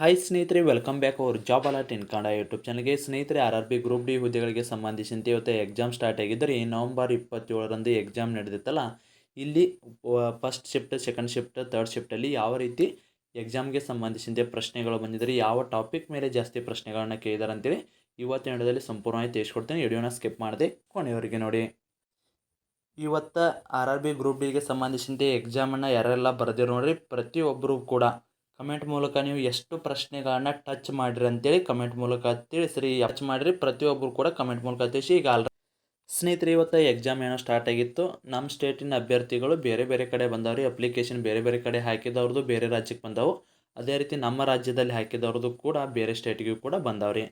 Hi ಸ್ನೇಹಿತರೆ welcome back our job alert in Kannada YouTube ಚಾನಲ್ಗೆ ಸ್ನೇಹಿತರೆ R R B group D ಹುದ್ದೆಗಳಿಗೆ ಸಂಬಂಧಿಸಿದಂತೆ ಇವತ್ತು ಎಕ್ಸಾಮ್ ಸ್ಟಾರ್ಟ್ ಆಗಿದ್ದರೆ ನವಂಬರ್ ಇಪ್ಪತ್ತೇಳರಂದು ಎಕ್ಸಾಮ್ ನಡೆದಿತ್ತಲ್ಲ, ಇಲ್ಲಿ first shift second shift third ಶಿಫ್ಟಲ್ಲಿ ಯಾವ ರೀತಿ ಎಕ್ಸಾಮ್ಗೆ ಸಂಬಂಧಿಸಿದಂತೆ ಪ್ರಶ್ನೆಗಳು ಬಂದಿದ್ದಾರೆ, ಯಾವ ಟಾಪಿಕ್ ಮೇಲೆ ಜಾಸ್ತಿ ಪ್ರಶ್ನೆಗಳನ್ನು ಕೇಳಿದ್ದಾರೆ ಅಂತೇಳಿ ಇವತ್ತಿನ ಹಿಡಿದಲ್ಲಿ ಸಂಪೂರ್ಣವಾಗಿ ತಿಳಿಸ್ಕೊಡ್ತೀನಿ. ವಿಡಿಯೋನ ಸ್ಕಿಪ್ ಮಾಡದೆ ಕೊನೆಯವರಿಗೆ ನೋಡಿ. ಇವತ್ತು ಆರ್ ಆರ್ ಬಿ ಗ್ರೂಪ್ ಡಿಗೆ ಸಂಬಂಧಿಸಿದಂತೆ ಎಕ್ಸಾಮನ್ನು ಯಾರೆಲ್ಲ ಬರೆದಿರೋ ನೋಡಿರಿ ಪ್ರತಿಯೊಬ್ಬರು ಕೂಡ. ಕಮೆಂಟ್ ಮೂಲಕ ನೀವು ಎಷ್ಟು ಪ್ರಶ್ನೆಗಳನ್ನ ಟಚ್ ಮಾಡಿರಿ ಅಂತೇಳಿ ಕಮೆಂಟ್ ಮೂಲಕ ತಿಳಿಸ್ರಿ. ಟಚ್ ಮಾಡಿರಿ ಪ್ರತಿಯೊಬ್ಬರು ಕೂಡ ಕಮೆಂಟ್ ಮೂಲಕ ತಿಳಿಸಿ. ಈಗ ಆಲ್ರೆ ಸ್ನೇಹಿತರೆ, ಇವತ್ತು ಎಕ್ಸಾಮ್ ಏನೋ ಸ್ಟಾರ್ಟ್ ಆಗಿತ್ತು. ನಮ್ಮ ಸ್ಟೇಟಿನ ಅಭ್ಯರ್ಥಿಗಳು ಬೇರೆ ಬೇರೆ ಕಡೆ ಬಂದವ್ರಿ. ಅಪ್ಲಿಕೇಶನ್ ಬೇರೆ ಬೇರೆ ಕಡೆ ಹಾಕಿದವ್ರದ್ದು ಬೇರೆ ರಾಜ್ಯಕ್ಕೆ ಬಂದವು. ಅದೇ ರೀತಿ ನಮ್ಮ ರಾಜ್ಯದಲ್ಲಿ ಹಾಕಿದವ್ರದ್ದು ಕೂಡ ಬೇರೆ ಸ್ಟೇಟಿಗೂ ಕೂಡ ಬಂದವ್ರಿ.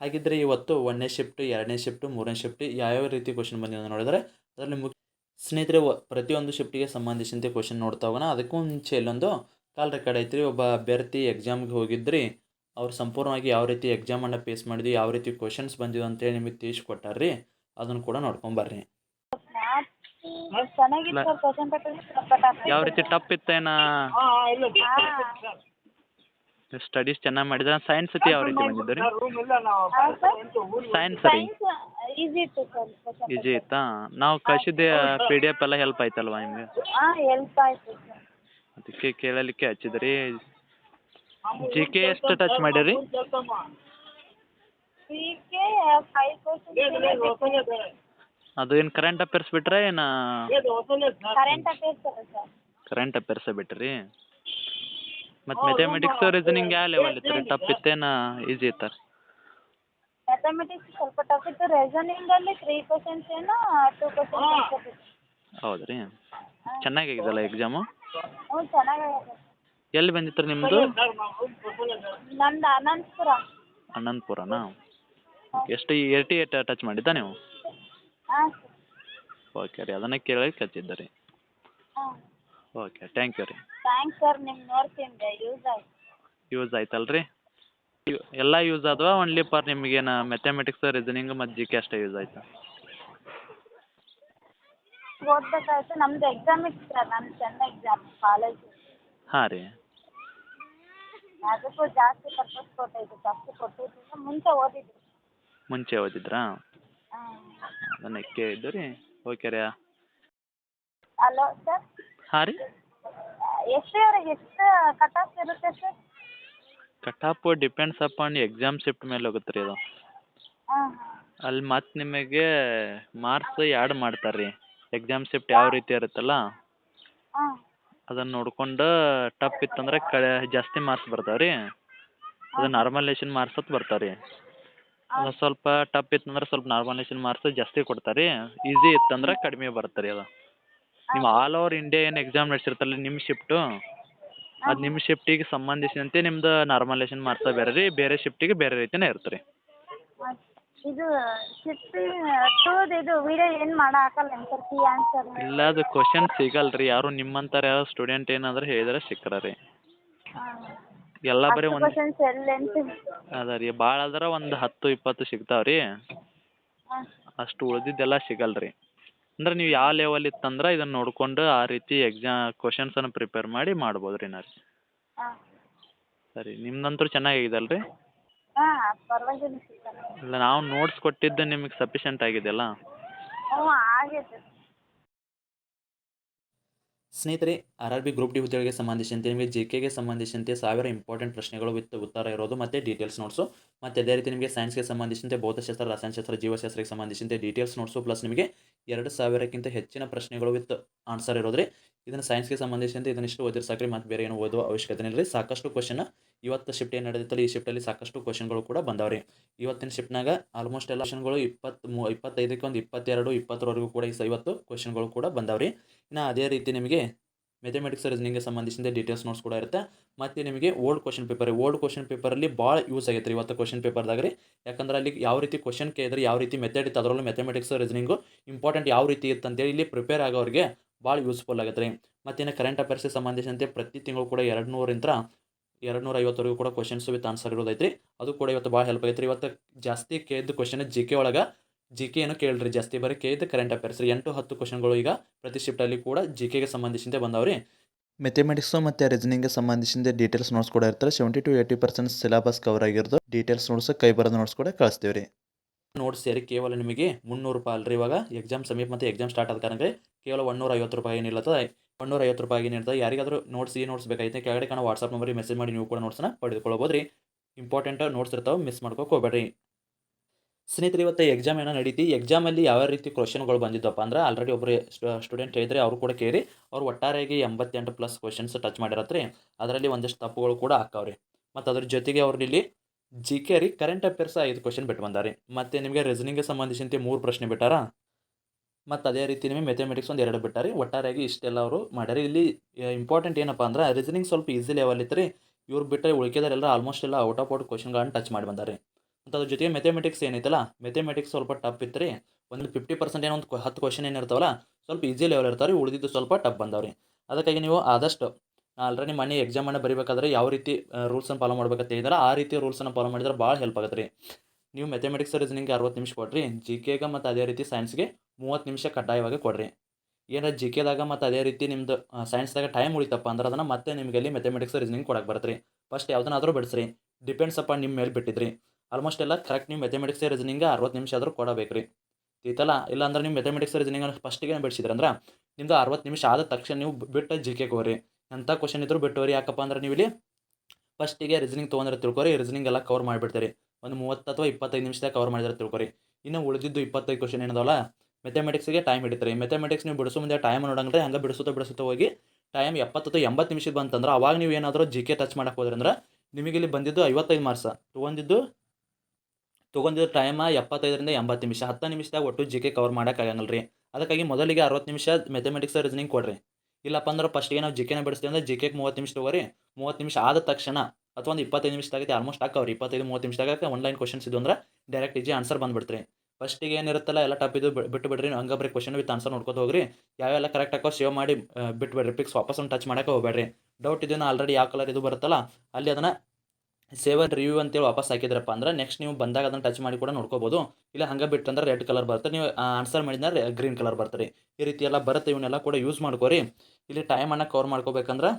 ಹಾಗಿದ್ರೆ ಇವತ್ತು ಒಂದನೇ ಶಿಫ್ಟ್ ಎರಡನೇ ಶಿಫ್ಟ್ ಮೂರನೇ ಶಿಫ್ಟ್ ಯಾವ್ಯಾವ ರೀತಿ ಕ್ವಶನ್ ಬಂದಿದೆ ನೋಡಿದ್ರೆ ಅದರಲ್ಲಿ ಮುಖ್ಯ ಸ್ನೇಹಿತರೆ, ಪ್ರತಿಯೊಂದು ಶಿಫ್ಟಿಗೆ ಸಂಬಂಧಿಸಿದಂತೆ ಕ್ವಶನ್ ನೋಡ್ತಾ ಹೋಗೋಣ. ಅದಕ್ಕೂ ಮುಂಚೆ ಇಲ್ಲೊಂದು ಕಾಲ್ ರೆಕಾರ್ಡ್ ಐತ್ರಿ. ಒಬ್ಬ ಅಭ್ಯರ್ಥಿ ಎಕ್ಸಾಮ್ಗೆ ಹೋಗಿದ್ರಿ. ಅವ್ರು ಸಂಪೂರ್ಣವಾಗಿ ಯಾವ ರೀತಿ ಎಕ್ಸಾಮನ್ನು ಫೇಸ್ ಮಾಡಿದ್ವಿ ಯಾವ ರೀತಿ ಕ್ವಶನ್ಸ್ ಬಂದಿದ್ದು ಅಂತೇಳಿ ನಿಮಗೆ ತಿಳಿಸ್ಕೊಟ್ಟಾರ್ರಿ. ಅದನ್ನು ಕೂಡ ನೋಡ್ಕೊಂಬರ್ರಿ ಯಾವ ರೀತಿ ಟಪ್ ಇತ್ತೇನ ಸ್ಟಡೀಸ್ ಚೆನ್ನಾಗಿ ಮಾಡಿದ ಸೈನ್ಸ್ ಅತಿ ಯಾವ ರೀತಿ ಬಂದಿದ್ದು ರೀ? ಸೈನ್ಸ್ ರೀ ಈಜಿ ಇತ್ತಾ ನಾವು ಕಳಿಸಿದ್ದೆ ಪಿ ಡಿ ಎಫ್ ಎಲ್ಲ ಹೆಲ್ಪ್ ಆಯ್ತಲ್ವಾ ನಿಮಗೆ ಹಾಂ ಹೆಲ್ಪ್ ಆಯಿತು ಸರ್ ಅದಕ್ಕೆ ಕೇಳಲಿಕ್ಕೆ ಹಚ್ಚಿದ್ರಿ. ಜಿ ಕೆ ಎಷ್ಟು ಟಚ್ ಮಾಡಿರಿ? ಅದು ಏನು ಕರೆಂಟ್ ಅಫೇರ್ಸ್ ಬಿಟ್ರೆ ಏನು? ಕರೆಂಟ್ ಅಫೇರ್ಸ್ ಬಿಟ್ರಿ? ಮತ್ತು ಮೆಥಮೆಟಿಕ್ಸ್ ರೀಸನಿಂಗ್ ಯಾವ ಲೆವೆಲ್ ಇತ್ತು ರೀ? ಟಪ್ ಇತ್ತೇನ ಈಜಿ ಇತ್ತ? ಮ್ಯಾಥಮೆಟಿಕ್ಸ್ ಸ್ವಲ್ಪ ಟಫ್ ಇತ್ತು. ರೆಸನಿಂಗಲ್ಲಿ ತ್ರೀ ಕ್ವಶನ್ಸ್ ಏನೋ ಟೂ ಕ್ವಶನ್ಸ್ ಹೌದು ರೀ ಚೆನ್ನಾಗಿದೆಯಲ್ಲ ಎಕ್ಸಾಮು ಹ್ಞೂ ಎಲ್ಲಿ ಬಂದಿತ್ತು ರೀ ನಿಮ್ಮದು ನಂದು ಅನಂತಪುರ. ಅನಂತಪುರನಾ? ಎಷ್ಟು ಏಯ್ಟಿ ಏಟ್ ಟಚ್ ಮಾಡಿದ್ದ ನೀವು? ಹಾಂ. ಓಕೆ ರೀ ಅದನ್ನೇ ಕೇಳಿ ಹಚ್ಚಿದ್ದೆ ರೀ. ಹಾಂ. ಓಕೆ ಥ್ಯಾಂಕ್ ಯು ರೀ. ಥ್ಯಾಂಕ್ಸ್ ಸರ್ ನೋಡ್ತೀನಿ ಯೂಸ್ ಆಯ್ತು. ಯೂಸ್ ಆಯ್ತಲ್ಲ ರೀ ಎಲ್ಲ ಯೂಸ್ ಆದವಾ? ಓನ್ಲಿ ಪರ್ ನಿಮಗೇನು ಮೆಥಮೆಟಿಕ್ಸ್ ರೀಸನಿಂಗ್ ಮತ್ತು ಜಿ ಕೆ ಅಷ್ಟೇ ಯೂಸ್ ಆಯ್ತಾ? ಓದ್ಬೇಕಾಯ್ತು. ನಮ್ದು ಎಕ್ಸಾಮ್ ಇತ್ತು ಸರ್. ನಮ್ಮ ಚೆನ್ನ ಎಕ್ಸಾಮ್ ಕಾಲೇಜ್ ಹಾಂ ರೀ. ಅದಕ್ಕೂ ಜಾಸ್ತಿ ಪರ್ಪಸ್ ಕೊಟ್ಟಿದ್ದು ಜಾಸ್ತಿ ಕೊಟ್ಟಿದ್ದು. ಮುಂಚೆ ಓದಿದ್ದು ಮುಂಚೆ ಓದಿದ್ರಾ? ಹಾಂ. ಎಕ್ಕೆ ಕೇಳಿದ್ದು ರೀ. ಓಕೆ ರೀ. ಅಲೋ ಸರ್ ಹಾಂ ರೀ. ಎಷ್ಟು ಅವ್ರಿಗೆ ಎಷ್ಟು ಕಟ್ ಆಫ್ ಇರುತ್ತೆ sir cutoff depends upon exam shift ಮೇಲೆ ಹೋಗುತ್ತೆ ರೀ ಅದು. ಹಾಂ ಅಲ್ಲಿ ಮತ್ತೆ ನಿಮಗೆ ಮಾರ್ಕ್ಸ್ ಆ್ಯಡ್ ಮಾಡ್ತಾರೆ ರೀ ಎಕ್ಸಾಮ್ ಶಿಫ್ಟ್ ಯಾವ ರೀತಿ ಇರುತ್ತಲ್ಲ? ಅದನ್ನ ಅದನ್ನು ನೋಡ್ಕೊಂಡು ಟಪ್ ಇತ್ತಂದ್ರೆ ಕಳೆ ಜಾಸ್ತಿ ಮಾರ್ಕ್ಸ್ ಬರ್ತಾವೆ ರೀ ಅದು ನಾರ್ಮಲೇಷನ್ ಮಾರ್ಕ್ಸ್ ಅಂತ ಬರ್ತಾವೆ ರೀ ಅದು ಸ್ವಲ್ಪ ಟಪ್ ಇತ್ತಂದ್ರೆ ಸ್ವಲ್ಪ ನಾರ್ಮಲೇಷನ್ ಮಾರ್ಕ್ಸ್ ಜಾಸ್ತಿ ಕೊಡ್ತಾರೆ ರೀ ಈಸಿ ಇತ್ತಂದ್ರೆ ಕಡಿಮೆ ಬರುತ್ತೆ ರೀ ಅದು ನಿಮ್ಮ ಆಲ್ ಓವರ್ ಇಂಡಿಯಾ ಏನು ಎಕ್ಸಾಮ್ ನಡೆಸಿರ್ತಲ್ಲ ನಿಮ್ಮ ಶಿಫ್ಟು ಅದು ನಿಮ್ಮ ಶಿಫ್ಟಿಗೆ ಸಂಬಂಧಿಸಿದಂತೆ ನಿಮ್ದು ನಾರ್ಮಲೇಷನ್ ಮಾರ್ಕ್ಸ ಬೇರೆ ರೀ ಬೇರೆ ಶಿಫ್ಟಿಗೆ ಬೇರೆ ರೀತಿನೇ ಇರುತ್ತೆ ರೀ ಇದು ಶಿಫ್ಟಿ ಟೂದು ಇದು ವಿಡಿಯೋ ಏನು ಮಾಡೋ ಹಾಕಲ್ಲ ಸರ್ ಕೀ ಆನ್ಸರ್ ಇಲ್ಲ ಅದು ಕ್ವಶನ್ ಸಿಗಲ್ಲ ರೀ ಯಾರು ನಿಮ್ಮಂಥವ್ರು ಯಾರು ಸ್ಟೂಡೆಂಟ್ ಏನಾದರೂ ಹೇಳಿದ್ರೆ ಸಿಕ್ಕರ ರೀ. ಎಲ್ಲ ಬರೀ ಒಂದು ಕ್ವಶನ್ಸ್ ಎಲ್ಲಿ ಅದ ರೀ ಭಾಳ ಅದರ ಒಂದು ಹತ್ತು ಇಪ್ಪತ್ತು ಸಿಗ್ತಾವೆ ರೀ. ಅಷ್ಟು ಉಳ್ದಿದ್ದೆಲ್ಲ ಸಿಗಲ್ಲ ರೀ ಅಂದ್ರೆ ನೀವು ಯಾವ ಲೆವೆಲ್ ಇತ್ತಂದ್ರೆ ಇದನ್ನು ನೋಡ್ಕೊಂಡು ಆ ರೀತಿ ಎಕ್ಸಾಮ್ ಕ್ವಶನ್ಸನ್ನು ಪ್ರಿಪೇರ್ ಮಾಡಿ ಮಾಡ್ಬೋದು ರೀ ನಾ ಸರಿ ನಿಮ್ದಂತೂ ಚೆನ್ನಾಗಿದೆಯಲ್ಲ ರೀ ಹಾಂ ಪರವಾಗಿಲ್ಲ ಸರ್ ಇಲ್ಲ ನಾವು ನೋಟ್ಸ್ ಕೊಟ್ಟಿದ್ದು ನಿಮಗೆ ಸಫಿಷಿಯೆಂಟ್ ಆಗಿದೆಯಲ್ಲ ಹ್ಞೂ ಆಗೈತೆ ಸ್ನೇಹಿತರೆ R R B group D ಹುದ್ದೆಗಳಿಗೆ ಸಂಬಂಧಿಸಿದಂತೆ ನಿಮಗೆ ಜಿ ಕೆಗೆ ಸಂಬಂಧಿಸಿದಂತೆ ಸಾವಿರ ಇಂಪಾರ್ಟೆಂಟ್ ಪ್ರಶ್ನೆಗಳು ವಿತ್ ಉತ್ತರ ಇರೋದು ಮತ್ತು ಡೀಟೇಲ್ಸ್ ನೋಟ್ಸು ಮತ್ತು ಅದೇ ರೀತಿ ನಿಮಗೆ ಸೈನ್ಸ್ಗೆ ಸಂಬಂಧಿಸಿದಂತೆ ಭೌತಶಾಸ್ತ್ರ ರಸಾಯನಶಾಸ್ತ್ರ ಜೀವಶಾಸ್ತ್ರಕ್ಕೆ ಸಂಬಂಧಿಸಿದಂತೆ ಡೀಟೇಲ್ಸ್ ನೋಟ್ಸು ಪ್ಲಸ್ ನಿಮಗೆ ಎರಡು ಸಾವಿರಕ್ಕಿಂತ ಹೆಚ್ಚಿನ ಪ್ರಶ್ನೆಗಳು ವಿತ್ ಆನ್ಸರ್ ಇರೋದ್ರಿ. ಇದನ್ನು ಸೈನ್ಸ್ಗೆ ಸಂಬಂಧಿಸಿದಂತೆ ಇದನ್ನಿಷ್ಟು ಓದಿರ್ ಸಾಕ್ರಿ, ಮತ್ತು ಬೇರೆ ಏನು ಓದುವ ಅವಶ್ಯಕತೆ ಇಲ್ಲ ರೀ ಸಾಕಷ್ಟು ಕ್ವಶನ್ ಇವತ್ತು ಶಿಫ್ಟ್ ಏನು ನಡೆದಿತ್ತಲ್ಲ, ಈ ಶಿಫ್ಟಲ್ಲಿ ಸಾಕಷ್ಟು ಕ್ವಶನ್ಗಳು ಕೂಡ ಬಂದವ್ರಿ. ಇವತ್ತಿನ ಶಿಫ್ಟ್ನಾಗ ಆಲ್ಮೋಸ್ಟ್ ಎಲ್ಲ ಕ್ವಶನ್ಗಳು ಇಪ್ಪತ್ತು ಮೂ ಇಪ್ಪತ್ತೈದಕ್ಕೆ ಒಂದು ಇಪ್ಪತ್ತೆರಡು, ಇಪ್ಪತ್ತರವರೆಗೂ ಕೂಡ ಈ ಇವತ್ತು ಕ್ವಶನ್ಗಳು ಕೂಡ ರೀ ಇನ್ನು ಅದೇ ರೀತಿ ನಿಮಗೆ ಮೆಥಮೆಟಿಕ್ಸ್ ರೀಸನಿಂಗ್ಗೆ ಸಂಬಂಧಿಸಿದ ಡೀಟೇಲ್ಸ್ ನೋಟ್ಸ್ ಕೂಡ ಇರುತ್ತೆ. ಮತ್ತು ನಿಮಗೆ old question paper old question ಪೇಪರಲ್ಲಿ ಭಾಳ ಯೂಸ್ ಆಗೈತೆ ರೀ ಇವತ್ತು ಕ್ವಶನ್ ಪೇಪರ್ದಾಗ ರೀ. ಯಾಕಂದ್ರೆ ಅಲ್ಲಿ ಯಾವ ರೀತಿ ಕ್ವಶನ್ ಕೇಳಿದ್ರೆ, ಯಾವ ರೀತಿ ಮೆಥಡ್ ಇತ್ತು, ಅದರಲ್ಲೂ ಮೆಥಮೆಟಿಕ್ಸ್ ರೀಸನಿಂಗು ಇಂಪಾರ್ಟೆಂಟ್ ಯಾವ ರೀತಿ ಇತ್ತು ಅಂತೇಳಿ ಇಲ್ಲಿ ಪ್ರಿಪೇರ್ ಆಗೋರಿಗೆ ಭಾಳ ಯೂಸ್ಫುಲ್ ಆಗುತ್ತೆ ರೀ. ಮತ್ತು ಇನ್ನು ಕರೆಂಟ್ ಅಫೇರ್ಸ್ಗೆ ಸಂಬಂಧಿಸಿದಂತೆ ಪ್ರತಿ ತಿಂಗಳು ಕೂಡ ಎರಡು ನೂರಿಂದ ಎರಡು ನೂರ ಐವತ್ತವರೆಗೂ ಕೂಡ ಕ್ವಶನ್ಸ್ ವಿತ್ ಆನ್ಸರ್ ರೀ. ಅದು ಕೂಡ ಇವತ್ತು ಭಾಳ ಹೆಲ್ಪ್ ಆಗೈತೆ ರೀ. ಇವತ್ತು ಜಾಸ್ತಿ ಕೇಳಿದ ಕ್ವಶನ್ ಜಿ ಕೆ ಒಳಗೆ ಜಿ ಕೆ ಏನು ಕೇಳ್ರಿ ಜಾಸ್ತಿ ಬರೀ ಕೇಳಿದ ಕರೆಂಟ್ ಅಫೇರ್ಸ್ ರೀ. ಎಂಟು ಹತ್ತು ಕ್ವಶನ್ಗಳು ಈಗ ಪ್ರತಿ ಶಿಫ್ಟಲ್ಲಿ ಕೂಡ ಜಿ ಕೆಗೆ ಸಂಬಂಧಿಸಿದಂತೆ ಬಂದವ್ರಿ. ಮೆಥಮೆಟಿಕ್ಸು ಮತ್ತು ರೀಸನಿಂಗ್ಗೆ ಸಂಬಂಧಿಸಿದ ಡೀಟೇಲ್ಸ್ ನೋಟ್ಸ್ ಕೂಡ ಇರ್ತಾರೆ. Seventy to eighty percent syllabus cover ಆಗಿರೋದು. ಡೀಟೇಲ್ಸ್ ನೋಟ್ಸ್ ಕೈ ಬರೋದು ನೋಟ್ಸ್ ಕೂಡ ಕಳಿಸ್ತೀವಿ ರೀ ನೋಟ್ಸ್ ಸೇರಿ ಕೇವಲ ನಿಮಗೆ ಮುನ್ನೂರು ರೂಪಾಯಿ ಅಲ್ರಿ ಇವಾಗ. ಎಕ್ಸಾಮ್ ಸಮೀಪ ಮತ್ತು ಎಕ್ಸಾಮ್ ಸ್ಟಾರ್ಟ್ ಆದ ಕಾರಣ ಕೇವಲ ಒನ್ನೂರ ಐವತ್ತು ರೂಪಾಯಿ ಏನಿಲ್ಲದ ಒನ್ನೂರ ಐವತ್ತು ರೂಪಾಯಿ ಏನಿರ್ತದೆ ಯಾರಿಗಾದರೂ ನೋಟ್ಸ್ ಈ ನೋಟ್ಸ್ ಬೇಕಾಗಿತ್ತು ಕೆಳಗಡೆ ಕಾಣೋ ವಾಟ್ಸಪ್ ನಂಬರಿಗೆ ಮೆಸೇಜ್ ಮಾಡಿ ನೀವು ಕೂಡ ನೋಟ್ಸ್ನ ಪಡೆದುಕೊಳ್ಬೋದು ರೀ ಇಂಪಾರ್ಟೆಂಟ್ ನೋಟ್ಸ್ ಇರ್ತಾವೆ ಮಿಸ್ ಮಾಡ್ಕೋಕೆ ಹೋಗ್ಬೇಡ್ರಿ. ಸ್ನೇಹಿತರೆ, ಇವತ್ತು ಎಕ್ಸಾಮ್ ಏನೋ ನಡೀತಿ. ಎಕ್ಸಾಮಲ್ಲಿ ಯಾವ ರೀತಿ ಕ್ವಶನ್ಗಳು ಬಂದಿದ್ದಪ್ಪ ಅಂದ್ರೆ ಆಲ್ರೆಡಿ ಒಬ್ಬರು ಸ್ಟೂಡೆಂಟ್ ಹೇಳಿದ್ರೆ ಅವರು ಕೂಡ ಕೇಳಿ, ಅವ್ರು ಒಟ್ಟಾರೆಯಾಗಿ ಎಂಬತ್ತೆಂಟು ಪ್ಲಸ್ ಕ್ವಶನ್ಸ್ ಟಚ್ ಮಾಡಿರತ್ರಿ. ಅದರಲ್ಲಿ ಒಂದಿಷ್ಟು ತಪ್ಪುಗಳು ಕೂಡ ಹಾಕವ್ರಿ ಮತ್ತು ಅದ್ರ ಜೊತೆಗೆ ಅವ್ರು ಇಲ್ಲಿ ಜಿ ಕೆ ರೀ ಕರೆಂಟ್ ಅಫೇರ್ಸ್ ಐದು ಕ್ವಶನ್ ಬಿಟ್ಟು ಬಂದಾರೆ. ಮತ್ತು ನಿಮಗೆ ರೀಸನಿಂಗ್ಗೆ ಸಂಬಂಧಿಸಿದಂತೆ ಮೂರು ಪ್ರಶ್ನೆ ಬಿಟ್ಟಾರ? ಮತ್ತು ಅದೇ ರೀತಿ ನಿಮಗೆ ಮೆಥಮೆಟಿಕ್ಸ್ ಒಂದು ಎರಡು ಬಿಟ್ಟಾರೆ. ಒಟ್ಟಾರೆಯಾಗಿ ಇಷ್ಟೆಲ್ಲ ಅವರು ಮಾಡ್ಯಾರ. ಇಲ್ಲಿ ಇಂಪಾರ್ಟೆಂಟ್ ಏನಪ್ಪ ಅಂದ್ರೆ ರೀಸನಿಂಗ್ ಸ್ವಲ್ಪ ಈಸಿ ಲೆವೆಲ್ ಇತ್ತು ರೀ ಇವ್ರು ಬಿಟ್ಟರೆ ಉಳಿಕೆದಾರೆಲ್ಲ ಆಲ್ಮೋಸ್ಟ್ ಎಲ್ಲ ಔಟ್ ಆಫ್ ಔಟ್ ಕ್ವಶನ್ಗಳನ್ನು ಟಚ್ ಮಾಡಿ ಬಂದಾರೆ. ಮತ್ತು ಅದ್ರ ಜೊತೆಗೆ ಮೆಥಮೆಟಿಕ್ಸ್ ಏನೈತಲ್ಲ ಮೆಥಮೆಟಿಕ್ಸ್ ಸ್ವಲ್ಪ ಟಫ್ ಇತ್ತು ರೀ ಒಂದು ಫಿಫ್ಟಿ ಪರ್ಸೆಂಟ್ ಏನೋ ಒಂದು ಹತ್ತು ಕ್ವಶನ್ ಏನಿರ್ತಾವಲ್ಲ ಸ್ವಲ್ಪ ಈಸಿ ಲೆವೆಲ್ ಇರ್ತಾರೆ ಉಳಿದಿದ್ದು ಸ್ವಲ್ಪ ಟಫ್ ರೀ ಅದಕ್ಕಾಗಿ ನೀವು ಆದಷ್ಟು, ಆಲ್ರೆಡಿ ಮನೆ ಎಕ್ಸಾಮನ್ನು ಬರೀಬೇಕಾದ್ರೆ ಯಾವ ರೀತಿ ರೂಲ್ಸನ್ನು ಫಾಲೋ ಮಾಡ್ಬೇಕಂತ ಹೇಳಿದಾರೆ ಆ ರೀತಿ ರೂಲ್ಸನ್ನು ಫಾಲೋ ಮಾಡಿದ್ರೆ ಭಾಳ ಹೆಲ್ಪ್ ಆಗುತ್ತೆ ರೀ ನೀವು ಮೆಥಮೆಟಿಕ್ಸ್ ರೀಸನಿಂಗ್ ಅರವತ್ತು ನಿಮಿಷ ಕೊಡ್ರಿ ಜಿ ಕೆಗೆ ಮತ್ತು ಅದೇ ರೀತಿ ಸೈನ್ಸ್ಗೆ ಮೂವತ್ತು ನಿಮಿಷ ಕಡ್ಡಾಯವಾಗಿ ಕೊಡ್ರಿ. ಏನಾರ ಜಿ ಕೆದಾಗ ಮತ್ತು ಅದೇ ರೀತಿ ನಿಮ್ಮದು ಸೈನ್ಸ್ದಾಗ ಟೈಮ್ ಉಳಿತಪ್ಪ ಅಂದ್ರೆ ಅದನ್ನು ಮತ್ತೆ ನಿಮಗೆ ಅಲ್ಲಿ ಮೆಥಮೆಟಿಕ್ಸ್ ರೀಸನಿಂಗ್ ಕೊಡಕ್ಕೆ ಬರುತ್ತೆ ರೀ ಫಸ್ಟ್ ಯಾವುದನ್ನಾದರೂ ಬಿಡಿಸ್ರಿ ಡಿಪೆಂಡ್ಸ್ ಅಪ್ಪ ನಿಮ್ಮ ಮೇಲೆ ಬಿಟ್ಟಿದ್ರಿ. ಆಲ್ಮೋಸ್ಟ್ ಎಲ್ಲ ಕರೆಕ್ಟ್ ನೀವು ಮೆಥಮೆಟಿಕ್ಸ್ ರೀಸನಿಂಗ್ ಅರವತ್ತು ನಿಮಿಷ ಆದರೂ ಕೊಡಬೇಕು ರೀ ಇಲ್ಲ ಇಲ್ಲಾಂದ್ರೆ ನೀವು ಮೆಥಮೆಟಿಕ್ಸ್ ರೀಸನಿಂಗ್ ಫಸ್ಟಿಗೆ ಬಿಡಿಸಿದ್ರೆ ಅಂದ್ರೆ ನಿಮ್ದು ಅರವತ್ತು ನಿಮಿಷ ಆದ ತಕ್ಷಣ ನೀವು ಬಿಟ್ಟು ಜಿ ಕೆಗೆ ಹೋಗ್ರಿ. ಎಂಥ ಕ್ವಶನ್ ಇದ್ರೂ ಬಿಟ್ಟೋರಿ ಯಾಕಪ್ಪ ಅಂದ್ರೆ ನೀವು ಇಲ್ಲಿ ಫಸ್ಟಿಗೆ ರೀಸನಿಂಗ್ ತೊಗೊಂಡ್ರೆ ತಿಳ್ಕೊರಿ. ರೀಸನಿಂಗ್ ಎಲ್ಲ ಕವರ್ ಮಾಡಿಬಿಡ್ತೀರಿ. ಒಂದು ಮೂವತ್ತು ಅಥವಾ ಇಪ್ಪತ್ತೈದು ನಿಮಿಷದಾಗ ಕವರ್ ಮಾಡಿದ್ರೆ ತಿಳ್ಕೊರಿ. ಇನ್ನು ಉಳಿದಿದ್ದು ಇಪ್ಪತ್ತೈದು ಕ್ವಶನ್ ಏನದಲ್ಲ ಮೆಥಮೆಟಿಕ್ಸ್ಗೆ ಟೈಮ್ ಹಿಡಿತೀರಿ. ಮೆಥಮೆಟಿಕ್ಸ್ ನೀವು ಬಿಡಿಸೋ ಮುಂದೆ ಟೈಮ್ ನೋಡಂಗ್ರೆ ಹಂಗೆ ಬಿಡಿಸುತ್ತಾ ಬಿಡಿಸುತ್ತಾ ಹೋಗಿ ಟೈಮ್ ಎಪ್ಪತ್ತು ಎಂಬತ್ತು ನಿಮಿಷದ ಬಂತಂದ್ರೆ ಅವಾಗ ನೀವು ಏನಾದರೂ ಜಿ ಕೆ ಟಚ್ ಮಾಡಕ್ಕೆ ಹೋದ್ರೆ ಅಂದ್ರೆ ನಿಮಗೆ ಇಲ್ಲಿ ಬಂದಿದ್ದು ಐವತ್ತೈದು ಮಾರ್ಕ್ಸ ತೊಗೊಂಡಿದ್ದು ತೊಗೊಂಡಿದ್ದು ಟೈಮ ಎಪ್ಪತ್ತೈದರಿಂದ ಎಂಬತ್ತು ನಿಮಿಷ, ಹತ್ತು ನಿಮಿಷದಾಗ ಒಟ್ಟು ಜಿ ಕೆ ಕವರ್ ಮಾಡೋಕ್ಕಾಗಲ್ಲ ರೀ. ಅದಕ್ಕಾಗಿ ಮೊದಲಿಗೆ ಅರವತ್ತು ನಿಮಿಷ ಮೆಥಮೆಟಿಕ್ಸ್ ರೀಸನಿಂಗ್ ಕೊಡ್ರಿ. ಇಲ್ಲಪ್ಪ ಅಂದ್ರೆ ಫಸ್ಟಿಗೆ ನಾವು ಜಿ ಕೆನ ಬಿಡಿಸ್ತೀವಿ ಅಂದ್ರೆ ಜಿ ಕೆಗೆ ಮೂವತ್ತು ನಿಮಿಷ ತೊಗೋರಿ. ಮೂವತ್ತು ನಿಮಿಷ ಆದ ತಕ್ಷಣ ಅಥವಾ ಒಂದು ಇಪ್ಪತ್ತೈದು ನಿಮಿಷದಾಗೈತೆ ಆಲ್ಮೋಸ್ಟ್ ಹಾಕವ್ರಿ ಇಪ್ಪತ್ತೈದು, ಮೂವತ್ತು ನಿಮಿಷದಾಗ ಆನ್ಲೈನ್ ಕ್ವಶನ್ಸ್ ಇದು ಅಂದ್ರೆ ಡೈರೆಕ್ಟ್ ಈಜಿ ಆನ್ಸರ್ ಬಂದ್ಬಿಡ್ತೀರಿ. ಫಸ್ಟಿಗೆ ಏನಿರುತ್ತಲ್ಲ ಎಲ್ಲ ಟಪ್ ಇದು ಬಿಟ್ಟು ಬಿಡ್ರಿ, ಹಂಗೆ ಬರೀ ಕ್ವಶನ್ ವಿತ್ ಆನ್ಸರ್ ನೋಡ್ಕೊತ ಹೋಗ್ರಿ. ಯಾವೆಲ್ಲ ಕರೆಕ್ಟ್ ಹಾಕೋ ಸೇವ್ ಮಾಡಿ ಬಿಟ್ಬಿಡ್ರಿ. ಪಿಕ್ಸ್ ವಾಪಸ್ ಒಂದು ಟಚ್ ಮಾಡೋಕೆ ಹೋಗ್ಬೇಡ್ರಿ ಡೌಟ್ ಇದನ್ನು ಆಲ್ರೆಡಿ ಯಾವ ಕಲರ್ ಇದು ಬರುತ್ತಲ್ಲ, ಅಲ್ಲಿ ಅದನ್ನು ಸೇವ್ ಅಂಡ್ ರಿವ್ಯೂ ಅಂತೇಳಿ ವಾಪಸ್ ಹಾಕಿದ್ರಪ್ಪ ಅಂದ್ರೆ ನೆಕ್ಸ್ಟ್ ನೀವು ಬಂದಾಗ ಅದನ್ನು ಟಚ್ ಮಾಡಿ ಕೂಡ ನೋಡ್ಕೋಬೋದು. ಇಲ್ಲ ಹಂಗೆ ಬಿಟ್ಟಂದ್ರೆ ರೆಡ್ ಕಲರ್ ಬರುತ್ತೆ. ನೀವು ಆನ್ಸರ್ ಮಾಡಿದ್ರೆ ಗ್ರೀನ್ ಕಲರ್ ಬರ್ತಾರೆ ಈ ರೀತಿ ಎಲ್ಲ ಬರುತ್ತೆ, ಇವನ್ನೆಲ್ಲ ಕೂಡ ಯೂಸ್ ಮಾಡ್ಕೋರಿ. ಇಲ್ಲಿ ಟೈಮನ್ನು ಕವರ್ ಮಾಡ್ಕೋಬೇಕಂದ್ರೆ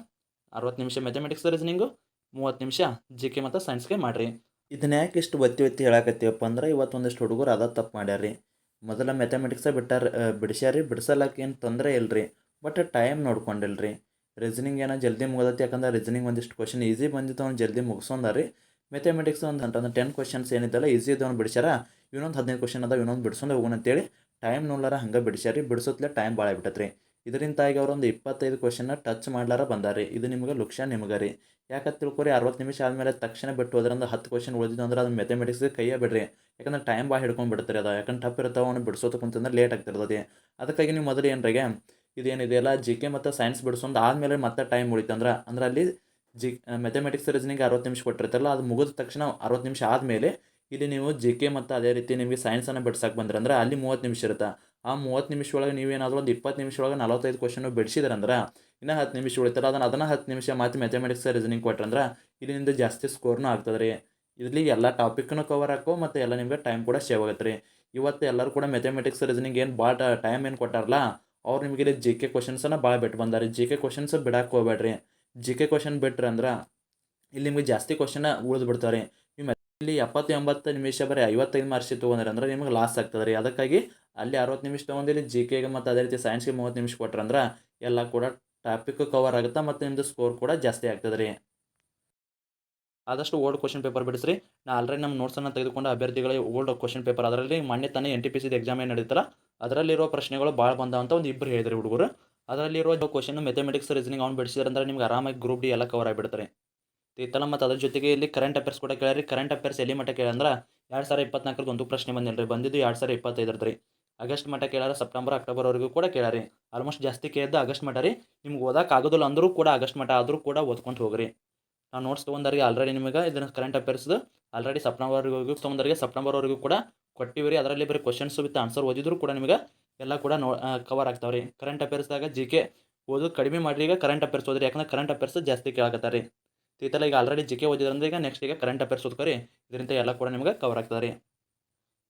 ಅರವತ್ತು ನಿಮಿಷ ಮ್ಯಾಥಮೆಟಿಕ್ಸ್ ರೀಸನಿಂಗು ಮೂವತ್ತು ನಿಮಿಷ ಜಿ ಕೆ ಮತ್ತು ಸೈನ್ಸ್ಗೆ ಮಾಡಿರಿ. ಇದನ್ನ ಯಾಕೆ ಇಷ್ಟು ಒತ್ತಿ ಒತ್ತಿ ಹೇಳಕತ್ತೀವಪ್ಪ ಅಂದ್ರೆ ಇವತ್ತು ಒಂದಿಷ್ಟು ಹುಡುಗರು ಅದ ತಪ್ಪು ಮಾಡ್ಯಾರ ರೀ. ಮೊದಲ ಮೆಥಮೆಟಿಕ್ಸ ಬಿಟ್ಟಾರ ಬಿಡಿಸ್ಯಾರಿ ಬಿಡಿಸಲಕ್ಕೆ ಏನು ತೊಂದರೆ ಇಲ್ಲರಿ ಬಟ್ ಟೈಮ್ ನೋಡ್ಕೊಂಡಿಲ್ಲ ರೀ ರೀಸನಿಂಗ್ ಏನೋ ಜಲ್ದಿ ಮುಗಿದತ್ತೆ ಯಾಕಂದ್ರೆ ರೀಸನಿಂಗ್ ಒಂದಿಷ್ಟು ಕ್ವಶನ್ ಈಸಿ ಬಂದಿತ್ತು ಅವ್ನು ಜಲ್ದಿ ಮುಗಿಸೋಂದಾರಿ ಮೆಥಮೆಟಿಕ್ಸ್ ಒಂದು ಅಂತಂದ್ರೆ ಟೆನ್ ಕ್ವಶನ್ಸ್ ಏನಿದ್ದಲ್ಲ ಈಸಿ ಇದ್ದವ್ನು ಬಿಡಿಸ್ಯಾರ. ಇನ್ನೊಂದು ಹದಿನೈದು ಕ್ವಶನ್ ಅದಾವ, ಇನ್ನೊಂದು ಬಿಡಿಸೋದು ಹೋಗೋಣ ಅಂತೇಳಿ ಟೈಮ್ ನೋಡ್ಲಾರ, ಹಂಗೆ ಬಿಡಿಸ್ಯಾರಿ ಬಿಡಿಸೋತ್ಲೆ ಟೈಮ್ ಭಾಳ ಬಿಟ್ಟತ್ರಿ ಇದರಿಂದ ಇದರಿಂದಾಗಿ ಅವರೊಂದು ಇಪ್ಪತ್ತೈದು ಕ್ವಶನ್ನ ಟಚ್ ಮಾಡ್ಲಾರ ಬಂದಾರಿ ಇದು ನಿಮಗೆ ಲುಕ್ಷ ನಿಮಗೆ ರೀ. ಯಾಕಂತ ತಿಳ್ಕೊರಿ, ಅರವತ್ತು ನಿಮಿಷ ಆದಮೇಲೆ ತಕ್ಷಣ ಬಿಟ್ಟು ಹೋದ್ರಿಂದ ಹತ್ತು ಕ್ವಶನ್ ಉಳಿದಿದ್ದು ಅಂದ್ರೆ ಅದು ಮೆಥಮೆಟಿಕ್ಸ್ಗೆ ಕೈಯೇ ಬಿಡ್ರಿ. ಯಾಕಂದ್ರೆ ಟೈಮ್ ಭಾಳ ಹಿಡ್ಕೊಂಡು ಬಿಡ್ತಾರೆ ಅದು. ಯಾಕಂದ್ರೆ ಟಪ್ ಇರ್ತಾವ, ಅವನು ಬಿಡಿಸೋದಕ್ಕೆ ಕುಂತಂದ್ರೆ ಲೇಟ್ ಆಗ್ತಿರ್ತದೆ ಅದಕ್ಕಾಗಿ ನೀವು ಮೊದಲು ಏನ್ರಾಗೆ ಇದೇನಿದೆಯಲ್ಲ ಜಿ ಕೆ ಮತ್ತು ಸೈನ್ಸ್ ಬಿಡಿಸೊಂದು ಆದಮೇಲೆ ಮತ್ತೆ ಟೈಮ್ ಉಳಿತಂದ್ರೆ ಅಂದ್ರೆ ಅಲ್ಲಿ ಜಿ ಮೆಥಮೆಟಿಕ್ಸ್ ರೀಸನಿಂಗ್ ಅರವತ್ತು ನಿಮಿಷ ಕೊಟ್ಟಿರ್ತಾರಲ್ಲ, ಅದು ಮುಗಿದ ತಕ್ಷಣ ಅರವತ್ತು ನಿಮಿಷ ಆದಮೇಲೆ ಇಲ್ಲಿ ನೀವು ಜಿ ಕೆ ಮತ್ತು ಅದೇ ರೀತಿ ನಿಮಗೆ ಸೈನ್ಸನ್ನು ಬಿಡ್ಸಕ್ಕೆ ಬಂದ್ರೆ ಅಂದ್ರೆ ಅಲ್ಲಿ ಮೂವತ್ತು ನಿಮಿಷ ಇರುತ್ತೆ. ಆ ಮೂವತ್ತು ನಿಮಿಷ ಒಳಗೆ ನೀವೇನಾದರೂ ಒಂದು ಇಪ್ಪತ್ತು ನಿಮಿಷ ಒಳಗೆ ನಲವತ್ತೈದು ಕ್ವಶನು ಬಿಡಿಸಿದ್ರಂದ್ರೆ ಇನ್ನೂ ಹತ್ತು ನಿಮಿಷ ಉಳಿತಾರೆ ಅದನ್ನು ಅದನ್ನು ಹತ್ತು ನಿಮಿಷ ಮತ್ತು ಮೆಥಮೆಟಿಕ್ಸ್ ರೀಸನಿಂಗ್ ಕೊಟ್ರಂದ್ರೆ ಇಲ್ಲಿಂದ ಜಾಸ್ತಿ ಸ್ಕೋರ್ನೂ ಆಗ್ತದೆ ರೀ. ಇಲ್ಲಿ ಎಲ್ಲ ಟಾಪಿಕ್ನು ಕವರ್ ಹಾಕೋ ಮತ್ತು ಎಲ್ಲ ನಿಮಗೆ ಟೈಮ್ ಕೂಡ ಸೇವ್ ಆಗುತ್ತೆ ರೀ. ಇವತ್ತು ಎಲ್ಲರೂ ಕೂಡ ಮೆಥಮೆಟಿಕ್ಸ್ ರೀಸನಿಂಗ್ ಏನು ಭಾಳ ಟೈಮ್ ಏನು ಕೊಟ್ಟಾರಲ್ಲ ಅವ್ರು ನಿಮಗೆ ಇಲ್ಲಿ ಜಿ ಕೆ ಕ್ವಶನ್ಸನ್ನು ಭಾಳ ಬಿಟ್ಟು ಬಂದಾರೆ. ಜಿ ಕೆ ಕ್ವಶನ್ಸ್ ಬಿಡಕ್ಕೆ ಹೋಗ್ಬೇಡ್ರಿ. ಜಿ ಕೆ ಕ್ವಶನ್ ಬಿಟ್ರೆ ಅಂದ್ರೆ ಇಲ್ಲಿ ನಿಮಗೆ ಜಾಸ್ತಿ ಕ್ವಶನ ಉಳಿದು ಬಿಡ್ತಾರೆ. ನೀವು ಇಲ್ಲಿ ಎಪ್ಪತ್ತು ಎಂಬತ್ತು ನಿಮಿಷ ಬರೀ ಐವತ್ತೈದು ಮಾರ್ಕ್ಸ್ ತೊಗೊಂಡ್ರೆ ಅಂದ್ರೆ ನಿಮಗೆ ಲಾಸ್ ಆಗ್ತದೆ ರೀ. ಅದಕ್ಕಾಗಿ ಅಲ್ಲಿ ಅರವತ್ತು ನಿಮಿಷ ತೊಗೊಂಡು ಇಲ್ಲಿ ಜಿ ಕೆಗೆ ಮತ್ತು ಅದೇ ರೀತಿ ಸೈನ್ಸ್ಗೆ ಮೂವತ್ತು ನಿಮಿಷ ಕೊಟ್ರಂದ್ರೆ ಎಲ್ಲ ಕೂಡ ಟಾಪಿಕ್ ಕವರ್ ಆಗುತ್ತೆ ಮತ್ತು ನಿಮ್ಮದು ಸ್ಕೋರ್ ಕೂಡ ಜಾಸ್ತಿ ಆಗ್ತದೆ ರೀ. ಆದಷ್ಟು ಓಲ್ಡ್ ಕ್ವಶನ್ ಪೇಪರ್ ಬಿಡಿಸ್ರಿ. ನಾ ಆಲ್ರೆಡಿ ನಮ್ಮ ನೋಟ್ಸನ್ನು ತೆಗೆದುಕೊಂಡು ಅಭ್ಯರ್ಥಿಗಳಿಗೆ ಓಲ್ಡ್ ಕ್ವಶನ್ ಪೇಪರ್. ಅದರಲ್ಲಿ ಮೊನ್ನೆ ತಾನೇ ಎನ್ ಟಿ ಪಿ ಸಿದು ಎಕ್ಸಾಮ್ ಏನು ನಡೀತಲ್ಲ, ಅದರಲ್ಲಿರೋ ಪ್ರಶ್ನೆಗಳು ಭಾಳ ಬಂದಾವಂತ ಒಂದು ಇಬ್ಬರು ಹೇಳಿದ್ರಿ ಹುಡುಗರು. ಅದರಲ್ಲಿರೋ ಕ್ವಶನ್ ಮೆಥಮೆಟಿಕ್ಸ್ ರೀಸನಿಂಗ್ ಅವ್ನು ಬಿಡಿಸಿದ್ರೆ ಅಂದ್ರೆ ನಿಮ್ಗೆ ಆರಾಮಾಗಿ ಗ್ರೂಪ್ ಡಿ ಎಲ್ಲ ಕವರ್ ಆಗಿಬಿಡ್ತಾರೆ. ಇತ್ತಲ್ಲ ಮತ್ತು ಅದ್ರ ಜೊತೆಗೆ ಇಲ್ಲಿ ಕರೆಂಟ್ ಅಫೇರ್ಸ್ ಕೂಡ ಕೇಳಿರಿ. ಕರೆಂಟ್ ಅಫೇರ್ಸ್ ಎಲ್ಲಿ ಮಟ್ಟ ಕೇಳಂದ್ರೆ ಎರಡು ಸಾವಿರ ಇಪ್ಪತ್ನಾಲ್ಕರದ್ದು ಒಂದು ಪ್ರಶ್ನೆ ಬಂದಿಲ್ಲ ರೀ ಬಂದಿದ್ದು ಎರಡು ಸಾವಿರ ಇಪ್ಪತ್ತೈದರದ್ದು ರೀ ಆಗಸ್ಟ್ ಮಟ್ಟ ಕೇಳಾರ, ಸೆಪ್ಟೆಂಬರ್ ಅಕ್ಟೋಬರ್ವರೆಗೂ ಕೂಡ ಕೇಳಾರಿ. ಆಲ್ಮೋಸ್ಟ್ ಜಾಸ್ತಿ ಕೇಳಿದ್ದು ಆಗಸ್ಟ್ ಮಟ್ಟ ರೀ. ನಿಮ್ಗೆ ಆಗೋದಿಲ್ಲ ಅಂದರೂ ಕೂಡ ಆಗಸ್ಟ್ ಮಟ್ಟ ಆದರೂ ಕೂಡ ಓದ್ಕೊಂಡು ಹೋಗ್ರಿ. ನಾವು ನೋಟ್ಸ್ ತೊಗೊಂಡರಿಗೆ ಆಲ್ರೆಡಿ ನಿಮಗೆ ಇದನ್ನು ಕರೆಂಟ್ ಅಫೇರ್ಸ್ದು ಆಲ್ರೆಡಿ ಸೆಪ್ಟೆಂಬರ್ವರೆಗೂ ತೊಗೊಂಡರಿಗೆ ಸೆಪ್ಟೆಂಬರ್ವರೆಗೂ ಕೂಡ ಕೊಟ್ಟಿವಿ ರೀ ಅದರಲ್ಲಿ ಬರೀ ಕ್ವಶನ್ಸ್ ವಿತ್ ಆನ್ಸರ್ ಓದಿದ್ರು ಕೂಡ ನಿಮಗೆ ಎಲ್ಲ ಕೂಡ ನೋ ಕವರ್ ಆಗ್ತಾವೆ ರೀ ಕರೆಂಟ್ ಅಫೇರ್ಸ್ದಾಗ ಜಿ ಕೆ ಓದೋದು ಕಡಿಮೆ ಮಾಡಿರಿ ಈಗ ಕರೆಂಟ್ ಅಫೇರ್ಸ್ ಓದ್ರಿ. ಯಾಕಂದ್ರೆ ಕರೆಂಟ್ ಅಫೇರ್ಸ್ ಜಾಸ್ತಿ ಕೇಳಾಕತ್ತಾರೆ ರೀ ಈತಲ್ಲ ಈಗ ಆಲ್ರೆಡಿ ಜಿ ಕೆ ಓದಿದ್ರಂದ್ರೆ ಈಗ ನೆಕ್ಸ್ಟ್ ಈಗ ಕರೆಂಟ್ ಅಫೇರ್ಸ್ ಓದ್ಕೊರಿ. ಇದರಿಂದ ಎಲ್ಲ ಕೂಡ ನಿಮಗೆ ಕವರ್ ಆಗ್ತದೆ ರೀ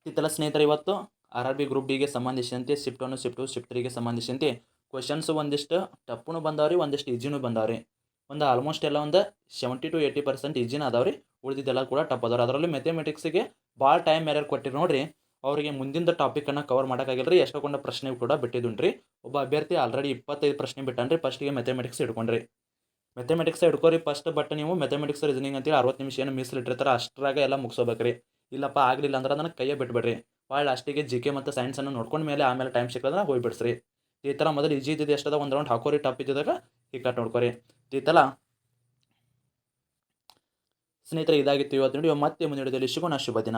ಈತಲ್ಲ ಸ್ನೇಹಿತರೆ ಇವತ್ತು ಆರ್ ಆರ್ ಬಿ ಗ್ರೂಪ್ ಡಿಗೆ ಸಂಬಂಧಿಸಿದಂತೆ shift one shift two shift ತ್ರೀಗೆ ಸಂಬಂಧಿಸಿದಂತೆ ಕ್ವಶನ್ಸ್ ಒಂದಿಷ್ಟು ಟಪ್ಪುನು ಬಂದಾವ್ರಿ, ಒಂದಿಷ್ಟು ಈಜಿನೂ ಬಂದಾವ್ರಿ. ಒಂದು ಆಲ್ಮೋಸ್ಟ್ ಎಲ್ಲ ಒಂದು ಸೆವೆಂಟಿ ಟು ಏಯ್ಟಿ ಪರ್ಸೆಂಟ್ ಈಜಿನ ಅದಾವ್ರಿ. ಉಳಿದಿದ್ದೆಲ್ಲ ಕೂಡ ಟಪ್ ಅದಾವ್ರಿ. ಅದರಲ್ಲಿ ಮೆಥಮೆಟಿಕ್ಸಿಗೆ ಭಾಳ ಟೈಮ್ ಯಾರ್ಯಾರು ಕೊಟ್ಟಿರಿ ನೋಡಿರಿ. ಅವರಿಗೆ ಮುಂದಿನ ಟಾಪಿಕನ್ನು ಕವರ್ ಮಾಡೋಕ್ಕಾಗಿಲ್ಲ ರೀ ಎಷ್ಟೊಂಡ ಪ್ರಶ್ನೆ ಕೂಡ ಬಿಟ್ಟಿದ್ದುಂಟ್ರಿ. ಒಬ್ಬ ಅಭ್ಯರ್ಥಿ ಆಲ್ರೆಡಿ ಇಪ್ಪತ್ತೈದು ಪ್ರಶ್ನೆ ಬಿಟ್ಟಾನ್ರಿ. ಫಸ್ಟಿಗೆ ಮೆಥಮೆಟಿಕ್ಸ್ ಇಟ್ಕೊಂಡ್ರಿ ಮೆಥಮೆಟಿಕ್ಸ್ ಇಟ್ಕೊರಿ ಫಸ್ಟ್ ಬಟ್ ನೀವು ಮೆಥಮೆಟಿಕ್ಸ್ ರೀಸನಿಂಗ್ ಅಂತೇಳಿ ಅರವತ್ತು ನಿಮಿಷ ಏನು ಮೀಸಲಿಟ್ಟಿರ್ತಾರೆ ಅಷ್ಟರಾಗ ಎಲ್ಲ ಮುಗಿಸೋಬೇಕ್ರಿ ಇಲ್ಲಪ್ಪ, ಆಗಲಿಲ್ಲ ಅಂದ್ರೆ ಅದನ್ನು ಕೈಯೇ ಬಿಟ್ಬಿಡ್ರಿ. ಭಾಳ ಲಾಸ್ಟಿಗೆ ಜಿ ಕೆ ಮತ್ತು ಸೈನ್ಸನ್ನು ನೋಡ್ಕೊಂಡ ಮೇಲೆ ಆಮೇಲೆ ಟೈಮ್ ಸಿಕ್ಕಂದ್ರೆ ಹೋಗಿ ಬಿಡ್ಸ್ರಿ ಈ ಥರ ಮೊದಲು ಈಜಿ ಇದ್ದಿದ್ದು ಎಷ್ಟದ? ಒಂದು ರೌಂಡ್ ಹಾಕೋರಿ ಟಪ್ ಇದ್ದಾಗ ಈ ಕಟ್ ನೋಡ್ಕೊರಿ. ಥರ ಸ್ನೇಹಿತರೆ ಇದಾಗಿತ್ತು ಇವತ್ತು ನೋಡಿ ಮತ್ತೆ ಮುಂದಿನ ವಿಡಿಯೋದಲ್ಲಿ ಸಿಗೋಣ. ಶುಭ ದಿನ.